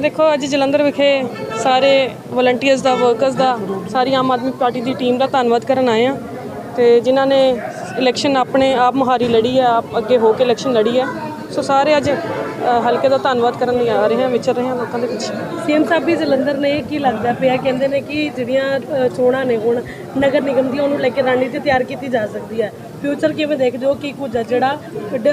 ਦੇਖੋ, ਅੱਜ ਜਲੰਧਰ ਵਿਖੇ ਸਾਰੇ ਵਲੰਟੀਅਰਸ ਦਾ ਵਰਕਰਸ ਦਾ, ਸਾਰੀ ਆਮ ਆਦਮੀ ਪਾਰਟੀ ਦੀ ਟੀਮ ਦਾ ਧੰਨਵਾਦ ਕਰਨ ਆਏ ਆ ਤੇ ਜਿਨ੍ਹਾਂ ਨੇ ਇਲੈਕਸ਼ਨ ਆਪਣੇ ਆਪ ਮੁਹਾਰੀ ਲੜੀ ਹੈ, ਆਪ ਅੱਗੇ ਹੋ ਕੇ ਇਲੈਕਸ਼ਨ ਲੜੀ ਹੈ। ਸੋ ਸਾਰੇ ਅੱਜ ਹਲਕੇ ਦਾ ਧੰਨਵਾਦ ਕਰਨ ਲਈ ਆ ਰਹੇ ਆ ਵਿਚਰ ਰਹੇ ਆ ਲੋਕਾਂ ਦੇ ਵਿੱਚ ਸੀਐਮ ਸਾਹਿਬ ਵੀ ਜਲੰਧਰ ਨੇ ਕੀ ਲੱਗਦਾ ਪਿਆ? ਕਹਿੰਦੇ ਨੇ ਕਿ ਜਿਹੜੀਆਂ ਚੋਣਾਂ ਨੇ ਹੁਣ ਨਗਰ ਨਿਗਮ ਦੀਆਂ ਉਹਨੂੰ ਲੈ ਕੇ ਰਣਨੀਤੀ ਤਿਆਰ ਕੀਤੀ ਜਾ ਸਕਦੀ ਹੈ। ਫਿਊਚਰ ਕਿਵੇਂ ਦੇਖਦੇ ਹੋ? ਕੀ ਕੁਝ ਜਿਹੜਾ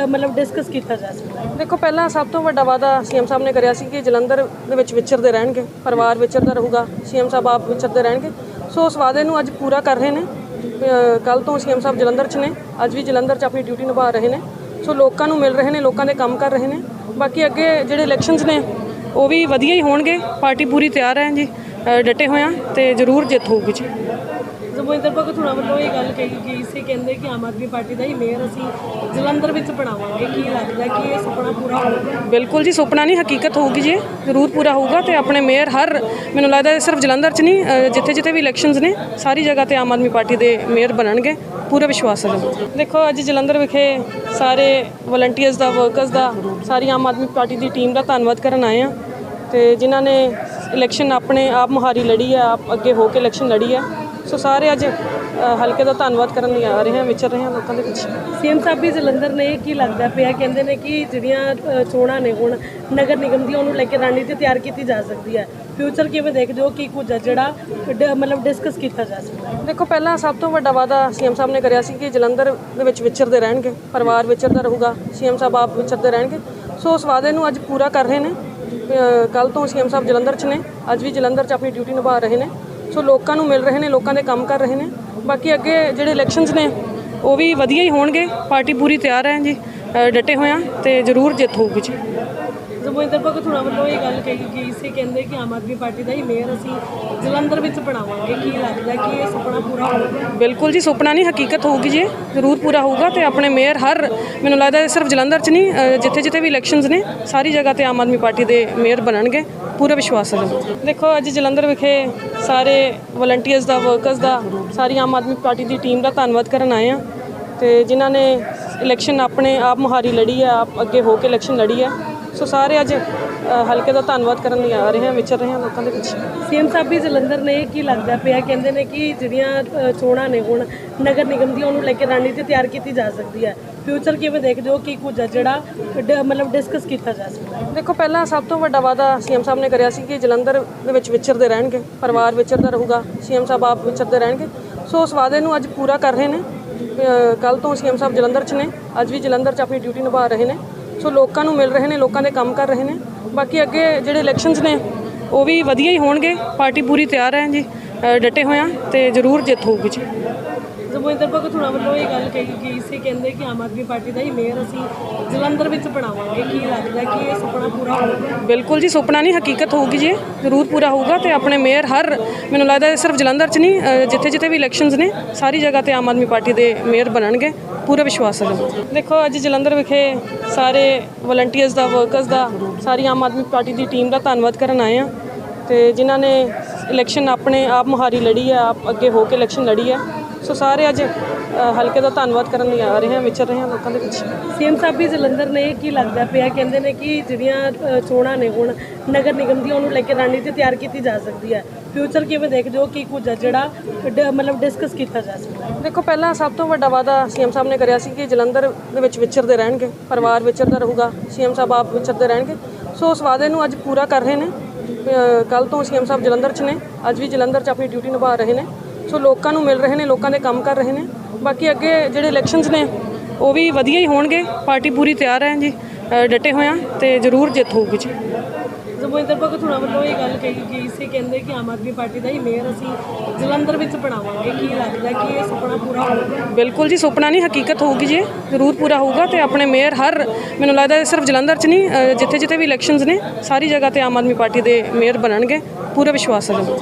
ਮਤਲਬ ਡਿਸਕਸ ਕੀਤਾ ਜਾ ਸਕਦਾ ਹੈ? ਦੇਖੋ ਪਹਿਲਾਂ ਸਭ ਤੋਂ ਵੱਡਾ ਵਾਅਦਾ ਸੀਐਮ ਸਾਹਿਬ ਨੇ ਕਰਿਆ ਸੀ ਕਿ ਜਲੰਧਰ ਦੇ ਵਿੱਚ ਵਿਚਰਦੇ ਰਹਿਣਗੇ ਪਰਿਵਾਰ ਵਿਚਰਦਾ ਰਹੂਗਾ ਸੀਐਮ ਸਾਹਿਬ ਆਪ ਵਿਚਰਦੇ ਰਹਿਣਗੇ। ਸੋ ਉਸ ਵਾਅਦੇ ਨੂੰ ਅੱਜ ਪੂਰਾ ਕਰ ਰਹੇ ਨੇ। ਕੱਲ ਤੋਂ ਸੀਐਮ ਸਾਹਿਬ ਜਲੰਧਰ 'ਚ ਨੇ ਅੱਜ ਵੀ ਜਲੰਧਰ 'ਚ ਆਪਣੀ ਡਿਊਟੀ ਨਿਭਾ ਰਹੇ ਨੇ। ਸੋ ਲੋਕਾਂ ਨੂੰ ਮਿਲ ਰਹੇ ਨੇ, ਲੋਕਾਂ ਦੇ ਕੰਮ ਕਰ ਰਹੇ ਨੇ। ਬਾਕੀ ਅੱਗੇ ਜਿਹੜੇ ਇਲੈਕਸ਼ਨਸ ਨੇ, ਉਹ ਵੀ ਵਧੀਆ ਹੀ ਹੋਣਗੇ। ਪਾਰਟੀ ਪੂਰੀ ਤਿਆਰ ਹੈ ਜੀ। ਡਟੇ ਹੋਏ ਆ ਤੇ ਜ਼ਰੂਰ ਜਿੱਤ ਹੋਊਗੀ ਜੀ। ਜਮੋਇੰਦਰ ਭਗਤ ਵੱਲੋਂ ਇਹ ਗੱਲ ਕਹੀ ਗਈ ਸੀ, ਕਹਿੰਦੇ ਕਿ ਆਮ ਆਦਮੀ ਪਾਰਟੀ ਦਾ ਹੀ ਮੇਅਰ ਅਸੀਂ ਜਲੰਧਰ ਵਿੱਚ ਬਣਾਵਾਂਗੇ ਕੀ ਲੱਗਦਾ ਕਿ ਇਹ ਸੁਪਨਾ ਪੂਰਾ ਹੋਊਗਾ ਬਿਲਕੁਲ ਜੀ, ਸੁਪਨਾ ਨਹੀਂ, ਹਕੀਕਤ ਹੋਊਗੀ ਜੀ ਇਹ। ਜ਼ਰੂਰ ਪੂਰਾ ਹੋਊਗਾ ਤੇ ਆਪਣੇ ਮੇਅਰ ਹਰ, ਮੈਨੂੰ ਲੱਗਦਾ ਸਿਰਫ ਜਲੰਧਰ 'ਚ ਨਹੀਂ ਜਿੱਥੇ ਜਿੱਥੇ ਵੀ ਇਲੈਕਸ਼ਨਸ ਨੇ, ਸਾਰੀ ਜਗ੍ਹਾ ਤੇ ਆਮ ਆਦਮੀ ਪਾਰਟੀ ਦੇ ਮੇਅਰ ਬਣਨਗੇ, ਪੂਰਾ ਵਿਸ਼ਵਾਸ ਹੈ ਦੇਖੋ, ਅੱਜ ਜਲੰਧਰ ਵਿਖੇ ਸਾਰੇ ਵਲੰਟੀਅਰਸ ਦਾ ਵਰਕਰਸ ਦਾ, ਸਾਰੀ ਆਮ ਆਦਮੀ ਪਾਰਟੀ ਦੀ ਟੀਮ ਦਾ ਧੰਨਵਾਦ ਕਰਨ ਆਏ ਆ ਤੇ ਜਿਨ੍ਹਾਂ ਨੇ ਇਲੈਕਸ਼ਨ ਆਪਣੇ ਆਪ ਮੁਹਾਰੀ ਲੜੀ ਹੈ, ਆਪ ਅੱਗੇ ਹੋ ਕੇ ਇਲੈਕਸ਼ਨ ਲੜੀ ਹੈ ਸੋ ਸਾਰੇ ਅੱਜ ਹਲਕੇ ਦਾ ਧੰਨਵਾਦ ਕਰਨ ਲਈ ਆ ਰਹੇ ਆ ਵਿਚਰ ਰਹੇ ਆ ਲੋਕਾਂ ਦੇ ਵਿੱਚ ਸੀਐਮ ਸਾਹਿਬ ਵੀ ਜਲੰਧਰ ਨੇ ਕੀ ਲੱਗਦਾ ਪਿਆ? ਕਹਿੰਦੇ ਨੇ ਕਿ ਜਿਹੜੀਆਂ ਚੋਣਾਂ ਨੇ ਹੁਣ ਨਗਰ ਨਿਗਮ ਦੀਆਂ ਉਹਨੂੰ ਲੈ ਕੇ ਰਣਨੀਤੀ ਤਿਆਰ ਕੀਤੀ ਜਾ ਸਕਦੀ ਹੈ। ਫਿਊਚਰ ਕਿਵੇਂ ਦੇਖਦੇ ਹੋ? ਕੀ ਕੁਝ ਜਿਹੜਾ ਮਤਲਬ ਡਿਸਕਸ ਕੀਤਾ ਜਾ ਸਕਦਾ ਹੈ? ਦੇਖੋ ਪਹਿਲਾਂ ਸਭ ਤੋਂ ਵੱਡਾ ਵਾਅਦਾ ਸੀਐਮ ਸਾਹਿਬ ਨੇ ਕਰਿਆ ਸੀ ਕਿ ਜਲੰਧਰ ਦੇ ਵਿੱਚ ਵਿਚਰਦੇ ਰਹਿਣਗੇ ਪਰਿਵਾਰ ਵਿਚਰਦਾ ਰਹੂਗਾ ਸੀਐਮ ਸਾਹਿਬ ਆਪ ਵਿਚਰਦੇ ਰਹਿਣਗੇ। ਸੋ ਉਸ ਵਾਅਦੇ ਨੂੰ ਅੱਜ ਪੂਰਾ ਕਰ ਰਹੇ ਨੇ। ਕੱਲ ਤੋਂ ਸੀਐਮ ਸਾਹਿਬ ਜਲੰਧਰ 'ਚ ਨੇ ਅੱਜ ਵੀ ਜਲੰਧਰ 'ਚ ਆਪਣੀ ਡਿਊਟੀ ਨਿਭਾ ਰਹੇ ਨੇ। ਸੋ ਲੋਕਾਂ ਨੂੰ ਮਿਲ ਰਹੇ ਨੇ ਲੋਕਾਂ ਦੇ ਕੰਮ ਕਰ ਰਹੇ ਨੇ। ਬਾਕੀ ਅੱਗੇ ਜਿਹੜੇ ਇਲੈਕਸ਼ਨਸ ਨੇ ਉਹ ਵੀ ਵਧੀਆ ਹੀ ਹੋਣਗੇ। ਪਾਰਟੀ ਪੂਰੀ ਤਿਆਰ ਹੈ ਜੀ ਡਟੇ ਹੋਏ ਆ ਤੇ ਜ਼ਰੂਰ ਜਿੱਤ ਹੋਊਗੀ ਜੀ। ਜਮੋਇੰਦਰ ਭਗਤ ਹੁਣਾਂ ਵੱਲੋਂ ਇਹ ਗੱਲ ਕਹੀ ਗਈ ਸੀ ਕਹਿੰਦੇ ਕਿ ਆਮ ਆਦਮੀ ਪਾਰਟੀ ਦਾ ਹੀ ਮੇਅਰ ਅਸੀਂ ਜਲੰਧਰ ਵਿੱਚ ਬਣਾਵਾਂਗੇ। ਕੀ ਲੱਗਦਾ ਕਿ ਇਹ ਸੁਪਨਾ ਪੂਰਾ ਹੋਊਗਾ? ਬਿਲਕੁਲ ਜੀ ਸੁਪਨਾ ਨਹੀਂ ਹਕੀਕਤ ਹੋਊਗੀ ਜੀ। ਜ਼ਰੂਰ ਪੂਰਾ ਹੋਊਗਾ ਤੇ ਆਪਣੇ ਮੇਅਰ ਹਰ ਮੈਨੂੰ ਲੱਗਦਾ ਸਿਰਫ ਜਲੰਧਰ 'ਚ ਨਹੀਂ ਜਿੱਥੇ ਜਿੱਥੇ ਵੀ ਇਲੈਕਸ਼ਨਸ ਨੇ ਸਾਰੀ ਜਗ੍ਹਾ ਤੇ ਆਮ ਆਦਮੀ ਪਾਰਟੀ ਦੇ ਮੇਅਰ ਬਣਨਗੇ। ਪੂਰਾ ਵਿਸ਼ਵਾਸ ਹੈ ਦੇਖੋ, ਅੱਜ ਜਲੰਧਰ ਵਿਖੇ ਸਾਰੇ ਵਲੰਟੀਅਰਸ ਦਾ ਵਰਕਰਸ ਦਾ, ਸਾਰੀ ਆਮ ਆਦਮੀ ਪਾਰਟੀ ਦੀ ਟੀਮ ਦਾ ਧੰਨਵਾਦ ਕਰਨ ਆਏ ਆ ਤੇ ਜਿਨ੍ਹਾਂ ਨੇ ਇਲੈਕਸ਼ਨ ਆਪਣੇ ਆਪ ਮੁਹਾਰੀ ਲੜੀ ਹੈ, ਆਪ ਅੱਗੇ ਹੋ ਕੇ ਇਲੈਕਸ਼ਨ ਲੜੀ ਹੈ। ਸੋ ਸਾਰੇ ਅੱਜ ਹਲਕੇ ਦਾ ਧੰਨਵਾਦ ਕਰਨ ਲਈ ਆ ਰਹੇ ਆ ਵਿਚਰ ਰਹੇ ਆ ਲੋਕਾਂ ਦੇ ਵਿੱਚ ਸੀਐਮ ਸਾਹਿਬ ਵੀ ਜਲੰਧਰ ਨੇ ਕੀ ਲੱਗਦਾ ਪਿਆ ਕਹਿੰਦੇ ਨੇ ਕਿ ਜਿਹੜੀਆਂ ਚੋਣਾਂ ਨੇ ਹੁਣ ਨਗਰ ਨਿਗਮ ਦੀਆਂ ਉਹਨੂੰ ਲੈ ਕੇ ਰਣਨੀਤੀ ਤਿਆਰ ਕੀਤੀ ਜਾ ਸਕਦੀ ਹੈ। ਫਿਊਚਰ ਕਿਵੇਂ ਦੇਖਦੇ ਹੋ ਕੀ ਕੁਝ ਜਿਹੜਾ ਮਤਲਬ ਡਿਸਕਸ ਕੀਤਾ ਜਾ ਸਕਦਾ ਹੈ? ਦੇਖੋ ਪਹਿਲਾਂ ਸਭ ਤੋਂ ਵੱਡਾ ਵਾਅਦਾ ਸੀਐਮ ਸਾਹਿਬ ਨੇ ਕਰਿਆ ਸੀ ਕਿ ਜਲੰਧਰ ਦੇ ਵਿੱਚ ਵਿਚਰਦੇ ਰਹਿਣਗੇ ਪਰਿਵਾਰ ਵਿਚਰਦਾ ਰਹੂਗਾ ਸੀਐਮ ਸਾਹਿਬ ਆਪ ਵਿਚਰਦੇ ਰਹਿਣਗੇ। ਸੋ ਉਸ ਵਾਅਦੇ ਨੂੰ ਅੱਜ ਪੂਰਾ ਕਰ ਰਹੇ ਨੇ। ਕੱਲ ਤੋਂ ਸੀਐਮ ਸਾਹਿਬ ਜਲੰਧਰ 'ਚ ਨੇ ਅੱਜ ਵੀ ਜਲੰਧਰ 'ਚ ਆਪਣੀ ਡਿਊਟੀ ਨਿਭਾ ਰਹੇ ਨੇ। ਸੋ ਲੋਕਾਂ ਨੂੰ ਮਿਲ ਰਹੇ ਨੇ ਲੋਕਾਂ ਦੇ ਕੰਮ ਕਰ ਰਹੇ ਨੇ। ਬਾਕੀ ਅੱਗੇ ਜਿਹੜੇ ਇਲੈਕਸ਼ਨਸ ਨੇ, ਉਹ ਵੀ ਵਧੀਆ ਹੀ ਹੋਣਗੇ। ਪਾਰਟੀ ਪੂਰੀ ਤਿਆਰ ਹੈ ਜੀ। ਡਟੇ ਹੋਏ ਆ ਤੇ ਜ਼ਰੂਰ ਜਿੱਤ ਹੋਊਗੀ ਜੀ। ਜਮੋਇੰਦਰ ਭਗਤ ਵੱਲੋਂ ਇਹ ਗੱਲ ਕਹੀ ਗਈ ਸੀ ਕਹਿੰਦੇ ਕਿ ਆਮ ਆਦਮੀ ਪਾਰਟੀ ਦਾ ਹੀ ਮੇਅਰ ਅਸੀਂ ਜਲੰਧਰ ਵਿੱਚ ਬਣਾਵਾਂਗੇ। ਕੀ ਲੱਗਦਾ ਕਿ ਇਹ ਸੁਪਨਾ ਪੂਰਾ ਹੋਊਗਾ? ਬਿਲਕੁਲ ਜੀ, ਸੁਪਨਾ ਨਹੀਂ, ਹਕੀਕਤ ਹੋਊਗੀ ਜੀ। ਜ਼ਰੂਰ ਪੂਰਾ ਹੋਊਗਾ ਤੇ ਆਪਣੇ ਮੇਅਰ ਹਰ, ਮੈਨੂੰ ਲੱਗਦਾ ਸਿਰਫ ਜਲੰਧਰ 'ਚ ਨਹੀਂ ਜਿੱਥੇ ਜਿੱਥੇ ਵੀ ਇਲੈਕਸ਼ਨਸ ਨੇ, ਸਾਰੀ ਜਗ੍ਹਾ ਤੇ ਆਮ ਆਦਮੀ ਪਾਰਟੀ ਦੇ ਮੇਅਰ ਬਣਨਗੇ। ਪੂਰਾ ਵਿਸ਼ਵਾਸ ਹੈ ਦੇਖੋ, ਅੱਜ ਜਲੰਧਰ ਵਿਖੇ ਸਾਰੇ ਵਲੰਟੀਅਰਸ ਦਾ ਵਰਕਰਸ ਦਾ, ਸਾਰੀ ਆਮ ਆਦਮੀ ਪਾਰਟੀ ਦੀ ਟੀਮ ਦਾ ਧੰਨਵਾਦ ਕਰਨ ਆਏ ਆ ਤੇ ਜਿਨ੍ਹਾਂ ਨੇ ਇਲੈਕਸ਼ਨ ਆਪਣੇ ਆਪ ਮੁਹਾਰੀ ਲੜੀ ਹੈ, ਆਪ ਅੱਗੇ ਹੋ ਕੇ ਇਲੈਕਸ਼ਨ ਲੜੀ ਹੈ ਸੋ ਸਾਰੇ ਅੱਜ ਹਲਕੇ ਦਾ ਧੰਨਵਾਦ ਕਰਨ ਲਈ ਆ ਰਹੇ ਆ ਵਿਚਰ ਰਹੇ ਆ ਲੋਕਾਂ ਦੇ ਵਿੱਚ ਸੀਐਮ ਸਾਹਿਬ ਵੀ ਜਲੰਧਰ ਨੇ ਕੀ ਲੱਗਦਾ ਪਿਆ ਕਹਿੰਦੇ ਨੇ ਕਿ ਜਿਹੜੀਆਂ ਚੋਣਾਂ ਨੇ ਹੁਣ ਨਗਰ ਨਿਗਮ ਦੀਆਂ ਉਹਨੂੰ ਲੈ ਕੇ ਰਣਨੀਤੀ ਤਿਆਰ ਕੀਤੀ ਜਾ ਸਕਦੀ ਹੈ। ਫਿਊਚਰ ਕਿਵੇਂ ਦੇਖਦੇ ਹੋ ਕੀ ਕੁਝ ਜਿਹੜਾ ਮਤਲਬ ਡਿਸਕਸ ਕੀਤਾ ਜਾ ਸਕਦਾ ਹੈ? ਦੇਖੋ ਪਹਿਲਾਂ ਸਭ ਤੋਂ ਵੱਡਾ ਵਾਅਦਾ ਸੀਐਮ ਸਾਹਿਬ ਨੇ ਕਰਿਆ ਸੀ ਕਿ ਜਲੰਧਰ ਦੇ ਵਿੱਚ ਵਿਚਰਦੇ ਰਹਿਣਗੇ ਪਰਿਵਾਰ ਵਿਚਰਦਾ ਰਹੂਗਾ ਸੀਐਮ ਸਾਹਿਬ ਆਪ ਵਿਚਰਦੇ ਰਹਿਣਗੇ। ਸੋ ਉਸ ਵਾਅਦੇ ਨੂੰ ਅੱਜ ਪੂਰਾ ਕਰ ਰਹੇ ਨੇ। ਕੱਲ ਤੋਂ ਸੀਐਮ ਸਾਹਿਬ ਜਲੰਧਰ 'ਚ ਨੇ ਅੱਜ ਵੀ ਜਲੰਧਰ 'ਚ ਆਪਣੀ ਡਿਊਟੀ ਨਿਭਾ ਰਹੇ ਨੇ। ਸੋ ਲੋਕਾਂ ਨੂੰ ਮਿਲ ਰਹੇ ਨੇ ਲੋਕਾਂ ਦੇ ਕੰਮ ਕਰ ਰਹੇ ਨੇ। ਬਾਕੀ ਅੱਗੇ ਜਿਹੜੇ ਇਲੈਕਸ਼ਨਸ ਨੇ ਉਹ ਵੀ ਵਧੀਆ ਹੀ ਹੋਣਗੇ। ਪਾਰਟੀ ਪੂਰੀ ਤਿਆਰ ਹੈ ਜੀ। ਡਟੇ ਹੋਏ ਆ ਤੇ ਜ਼ਰੂਰ ਜਿੱਤ ਹੋਊਗੀ ਜੀ। ਜਮੋਇੰਦਰ ਭਗਤ ਹੁਣਾਂ ਵੱਲੋਂ ਇਹ ਗੱਲ ਕਹੀ ਗਈ ਸੀ ਕਹਿੰਦੇ ਕਿ ਆਮ ਆਦਮੀ ਪਾਰਟੀ ਦਾ ਹੀ ਮੇਅਰ ਅਸੀਂ ਜਲੰਧਰ ਵਿੱਚ ਬਣਾਵਾਂਗੇ। ਕੀ ਲੱਗਦਾ ਕਿ ਇਹ ਸੁਪਨਾ ਪੂਰਾ ਹੋਊਗਾ? ਬਿਲਕੁਲ ਜੀ ਸੁਪਨਾ ਨਹੀਂ ਹਕੀਕਤ ਹੋਊਗੀ ਜੀ। ਜ਼ਰੂਰ ਪੂਰਾ ਹੋਊਗਾ ਤੇ ਆਪਣੇ ਮੇਅਰ ਹਰ ਮੈਨੂੰ ਲੱਗਦਾ ਸਿਰਫ ਜਲੰਧਰ 'ਚ ਨਹੀਂ ਜਿੱਥੇ ਜਿੱਥੇ ਵੀ ਇਲੈਕਸ਼ਨਸ ਨੇ ਸਾਰੀ ਜਗ੍ਹਾ ਤੇ ਆਮ ਆਦਮੀ ਪਾਰਟੀ ਦੇ ਮੇਅਰ ਬਣਨਗੇ। ਪੂਰਾ ਵਿਸ਼ਵਾਸ ਹੈ ਜੀ।